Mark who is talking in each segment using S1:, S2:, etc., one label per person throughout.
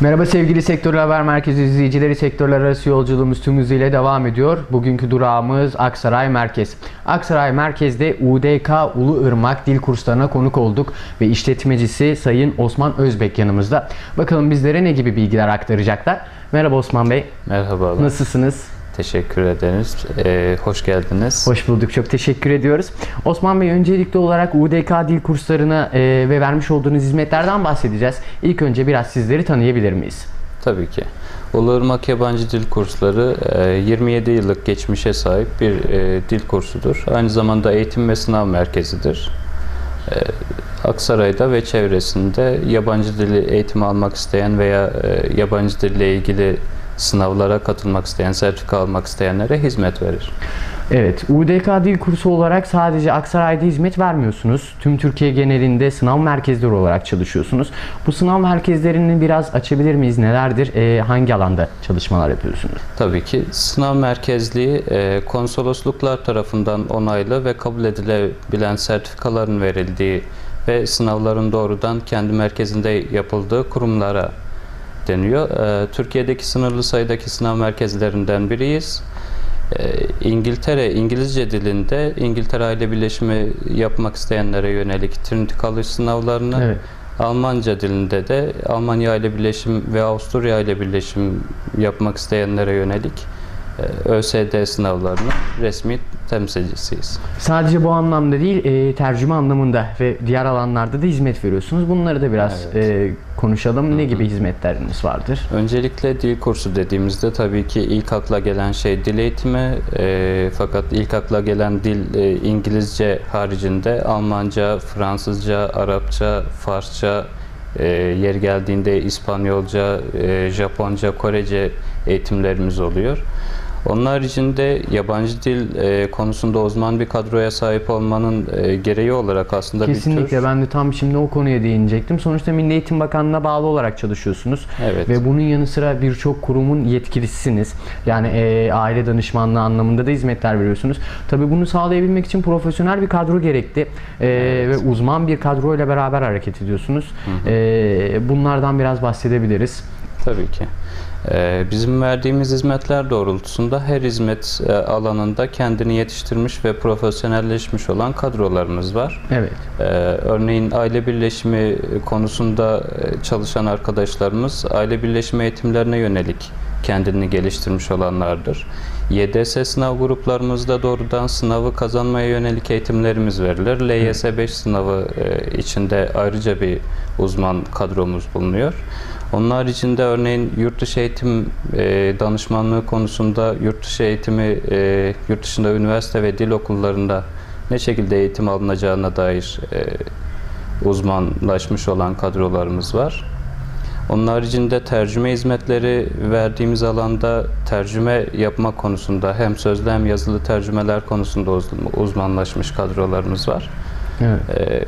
S1: Merhaba sevgili Sektör Haber Merkezi izleyicileri. Sektörler arası yolculuğumuz tüm hızıyla devam ediyor. Bugünkü durağımız Aksaray Merkez. Aksaray Merkez'de UDK Ulu Irmak Dil Kurslarına konuk olduk ve işletmecisi Sayın Osman Özbek yanımızda. Bakalım bizlere ne gibi bilgiler aktaracaklar. Merhaba Osman Bey.
S2: Merhabalar.
S1: Nasılsınız?
S2: Teşekkür ederiz. Ee, hoş geldiniz.
S1: Hoş bulduk. Çok teşekkür ediyoruz. Osman Bey öncelikli olarak UDK dil kurslarına e, ve vermiş olduğunuz hizmetlerden bahsedeceğiz. İlk önce biraz sizleri tanıyabilir miyiz?
S2: Tabii ki. Uluırmak Yabancı Dil Kursları e, 27 yıllık geçmişe sahip bir e, dil kursudur. Aynı zamanda eğitim ve sınav merkezidir. E, Aksaray'da ve çevresinde yabancı dili eğitimi almak isteyen veya e, yabancı dille ilgili sınavlara katılmak isteyen, sertifika almak isteyenlere hizmet verir.
S1: Evet, UDK dil kursu olarak sadece Aksaray'da hizmet vermiyorsunuz. Tüm Türkiye genelinde sınav merkezleri olarak çalışıyorsunuz. Bu sınav merkezlerini biraz açabilir miyiz? Nelerdir? Ee, hangi alanda çalışmalar yapıyorsunuz?
S2: Tabii ki sınav merkezliği e, konsolosluklar tarafından onaylı ve kabul edilebilen sertifikaların verildiği ve sınavların doğrudan kendi merkezinde yapıldığı kurumlara deniyor. E, Türkiye'deki sınırlı sayıdaki sınav merkezlerinden biriyiz. E, İngiltere İngilizce dilinde İngiltere Aile Birleşimi yapmak isteyenlere yönelik Trinity College sınavlarını
S1: Evet.
S2: Almanca dilinde de Almanya ile birleşim ve Avusturya ile birleşim yapmak isteyenlere yönelik ÖSD sınavlarının resmi temsilcisiyiz.
S1: Sadece bu anlamda değil, e, tercüme anlamında ve diğer alanlarda da hizmet veriyorsunuz. Bunları da biraz
S2: Evet.
S1: e, konuşalım. Ne gibi hizmetleriniz vardır?
S2: Öncelikle dil kursu dediğimizde tabii ki ilk akla gelen şey dil eğitimi. E, fakat ilk akla gelen dil e, İngilizce haricinde Almanca, Fransızca, Arapça, Farsça, e, yer geldiğinde İspanyolca, e, Japonca, Korece eğitimlerimiz oluyor. Onun haricinde yabancı dil e, konusunda uzman bir kadroya sahip olmanın e, gereği olarak aslında bir
S1: Kesinlikle
S2: tür...
S1: ben de tam şimdi o konuya değinecektim. Sonuçta Milli Eğitim Bakanlığı'na bağlı olarak çalışıyorsunuz.
S2: Evet.
S1: Ve bunun yanı sıra birçok kurumun yetkilisisiniz. Yani e, aile danışmanlığı anlamında da hizmetler veriyorsunuz. Tabii bunu sağlayabilmek için profesyonel bir kadro gerekti. E, Ve uzman bir kadro ile beraber hareket ediyorsunuz. E, bunlardan biraz bahsedebiliriz.
S2: Tabii ki. Ee, Bizim verdiğimiz hizmetler doğrultusunda her hizmet e, alanında kendini yetiştirmiş ve profesyonelleşmiş olan kadrolarımız var.
S1: Evet.
S2: Ee, Örneğin aile birleşimi konusunda e, çalışan arkadaşlarımız aile birleşimi eğitimlerine yönelik kendini geliştirmiş olanlardır. YDS sınav gruplarımızda doğrudan sınavı kazanmaya yönelik eğitimlerimiz verilir. LYS 5 sınavı e, içinde ayrıca bir uzman kadromuz bulunuyor. Onun haricinde örneğin yurt dışı eğitim e, danışmanlığı konusunda yurt dışı eğitimi, e, yurt dışında üniversite ve dil okullarında ne şekilde eğitim alınacağına dair e, uzmanlaşmış olan kadrolarımız var. Onun haricinde tercüme hizmetleri verdiğimiz alanda tercüme yapma konusunda hem sözlü hem yazılı tercümeler konusunda uz- uzmanlaşmış kadrolarımız var.
S1: Evet.
S2: Ee,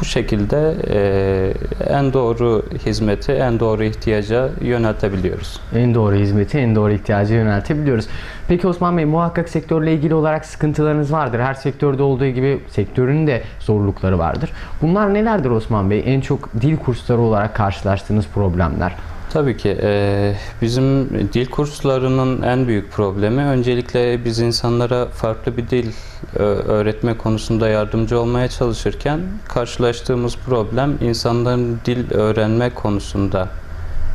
S2: bu şekilde e, en doğru hizmeti en doğru ihtiyaca yöneltebiliyoruz.
S1: En doğru hizmeti en doğru ihtiyaca yöneltebiliyoruz. Peki Osman Bey muhakkak sektörle ilgili olarak sıkıntılarınız vardır. Her sektörde olduğu gibi sektörün de zorlukları vardır. Bunlar nelerdir Osman Bey? En çok dil kursları olarak karşılaştığınız problemler.
S2: Tabii ki e, bizim dil kurslarının en büyük problemi öncelikle biz insanlara farklı bir dil e, öğretme konusunda yardımcı olmaya çalışırken karşılaştığımız problem insanların dil öğrenme konusunda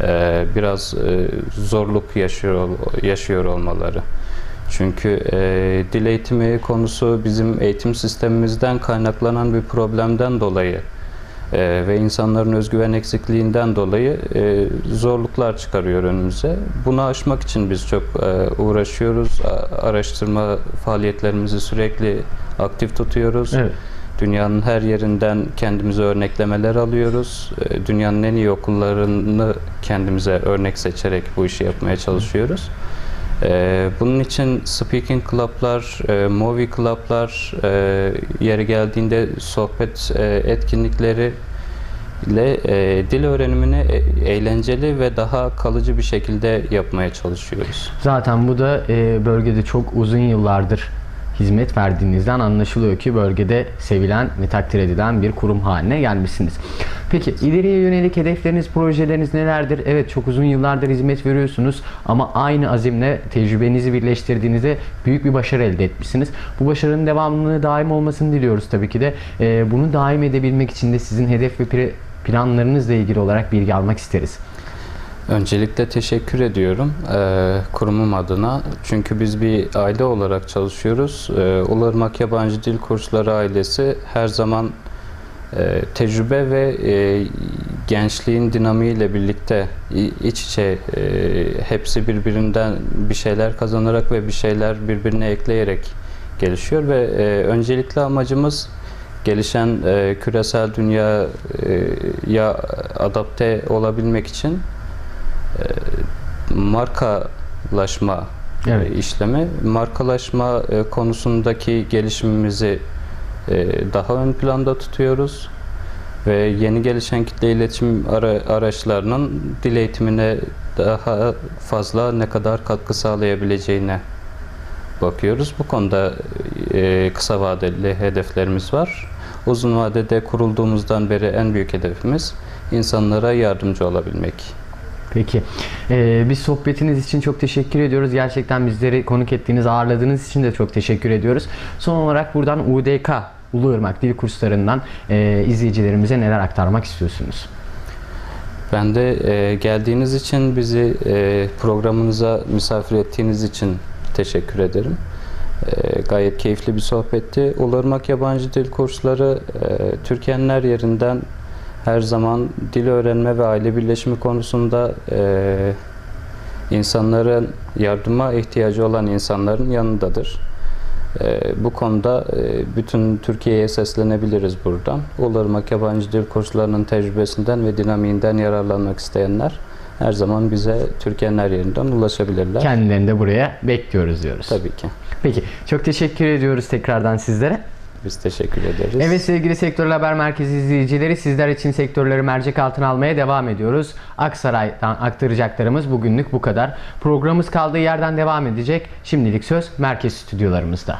S2: e, biraz e, zorluk yaşıyor yaşıyor olmaları. Çünkü e, dil eğitimi konusu bizim eğitim sistemimizden kaynaklanan bir problemden dolayı e, ve insanların özgüven eksikliğinden dolayı e, zorluklar çıkarıyor önümüze. Bunu aşmak için biz çok e, uğraşıyoruz. A- araştırma faaliyetlerimizi sürekli aktif tutuyoruz.
S1: Evet.
S2: Dünyanın her yerinden kendimize örneklemeler alıyoruz. E, Dünyanın en iyi okullarını kendimize örnek seçerek bu işi yapmaya çalışıyoruz. E, Bunun için speaking club'lar, e, movie club'lar, e, yeri geldiğinde sohbet e, etkinlikleri ile e, dil öğrenimini e- eğlenceli ve daha kalıcı bir şekilde yapmaya çalışıyoruz.
S1: Zaten bu da e, bölgede çok uzun yıllardır hizmet verdiğinizden anlaşılıyor ki bölgede sevilen ve takdir edilen bir kurum haline gelmişsiniz. Peki ileriye yönelik hedefleriniz, projeleriniz nelerdir? Evet çok uzun yıllardır hizmet veriyorsunuz ama aynı azimle tecrübenizi birleştirdiğinizde büyük bir başarı elde etmişsiniz. Bu başarının devamlılığı daim olmasını diliyoruz tabii ki de. Ee, bunu daim edebilmek için de sizin hedef ve planlarınızla ilgili olarak bilgi almak isteriz.
S2: Öncelikle teşekkür ediyorum e, kurumum adına. Çünkü biz bir aile olarak çalışıyoruz. E, Ulırmak Yabancı Dil Kursları ailesi her zaman e, tecrübe ve e, gençliğin dinamiğiyle birlikte iç içe e, hepsi birbirinden bir şeyler kazanarak ve bir şeyler birbirine ekleyerek gelişiyor ve e, öncelikli amacımız gelişen e, küresel dünyaya adapte olabilmek için markalaşma
S1: Evet.
S2: e, işlemi. Markalaşma e, konusundaki gelişimimizi e, daha ön planda tutuyoruz ve yeni gelişen kitle iletişim ara- araçlarının dil eğitimine daha fazla ne kadar katkı sağlayabileceğine bakıyoruz. Bu konuda e, kısa vadeli hedeflerimiz var. Uzun vadede kurulduğumuzdan beri en büyük hedefimiz insanlara yardımcı olabilmek.
S1: Peki. Ee, biz sohbetiniz için çok teşekkür ediyoruz. Gerçekten bizleri konuk ettiğiniz, ağırladığınız için de çok teşekkür ediyoruz. Son olarak buradan UDK, Uluırmak Dil Kurslarından e, izleyicilerimize neler aktarmak istiyorsunuz?
S2: Ben de e, geldiğiniz için bizi e, programınıza misafir ettiğiniz için teşekkür ederim. E, gayet keyifli bir sohbetti. Ulurmak Yabancı Dil Kursları e, Türkiye'nin her yerinden her zaman dil öğrenme ve aile birleşimi konusunda e, insanların yardıma ihtiyacı olan insanların yanındadır. E, bu konuda e, bütün Türkiye'ye seslenebiliriz buradan. Ulurmak Yabancı Dil Kurslarının tecrübesinden ve dinamiğinden yararlanmak isteyenler her zaman bize Türkiye'nin her yerinden ulaşabilirler.
S1: Kendilerini de buraya bekliyoruz diyoruz.
S2: Tabii ki.
S1: Peki. Çok teşekkür ediyoruz tekrardan sizlere.
S2: Biz teşekkür ederiz.
S1: Evet sevgili Sektörler Haber Merkezi izleyicileri sizler için sektörleri mercek altına almaya devam ediyoruz. Aksaray'dan aktaracaklarımız bugünlük bu kadar. Programımız kaldığı yerden devam edecek. Şimdilik söz merkez stüdyolarımızda.